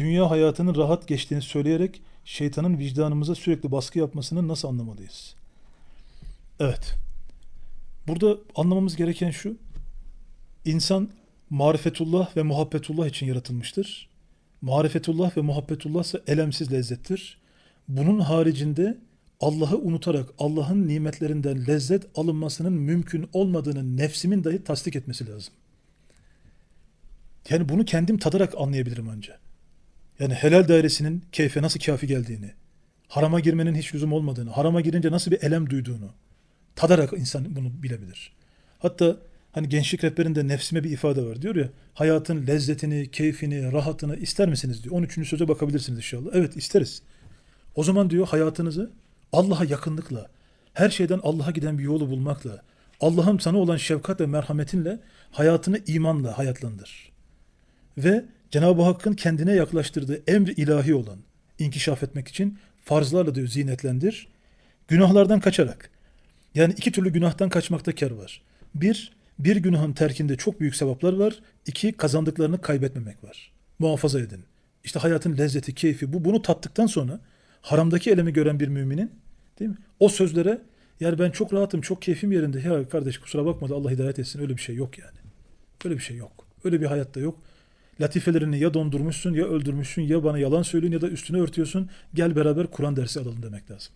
dünya hayatının rahat geçtiğini söyleyerek şeytanın vicdanımıza sürekli baskı yapmasını nasıl anlamalıyız? Evet. Burada anlamamız gereken şu. İnsan marifetullah ve muhabbetullah için yaratılmıştır. Marifetullah ve muhabbetullah ise elemsiz lezzettir. Bunun haricinde Allah'ı unutarak Allah'ın nimetlerinden lezzet alınmasının mümkün olmadığını nefsimin dahi tasdik etmesi lazım. Yani bunu kendim tadarak anlayabilirim anca. Yani helal dairesinin keyfe nasıl kafi geldiğini, harama girmenin hiç lüzum olmadığını, harama girince nasıl bir elem duyduğunu tadarak insan bunu bilebilir. Hatta hani gençlik rehberinde nefsime bir ifade var diyor ya, hayatın lezzetini, keyfini, rahatını ister misiniz diyor. 13. söze bakabilirsiniz inşallah. Evet isteriz. O zaman diyor hayatınızı Allah'a yakınlıkla, her şeyden Allah'a giden bir yolu bulmakla, Allah'ın sana olan şefkat ve merhametinle hayatını imanla hayatlandır. Ve Cenab-ı Hakk'ın kendine yaklaştırdığı emri ilahi olan inkişaf etmek için farzlarla diyor zinetlendir. Günahlardan kaçarak. Yani iki türlü günahtan kaçmakta kar var. Bir, bir günahın terkinde çok büyük sevaplar var. İki, kazandıklarını kaybetmemek var. Muhafaza edin. İşte hayatın lezzeti, keyfi bu. Bunu tattıktan sonra haramdaki elemi gören bir müminin değil mi? O sözlere yani ben çok rahatım, çok keyfim yerinde. Ya kardeş kusura bakma da Allah hidayet etsin. Öyle bir şey yok yani. Öyle bir şey yok. Öyle bir hayatta yok. Latifelerini ya dondurmuşsun ya öldürmüşsün ya bana yalan söylüyorsun ya da üstüne örtüyorsun. Gel beraber Kur'an dersi alalım demek lazım.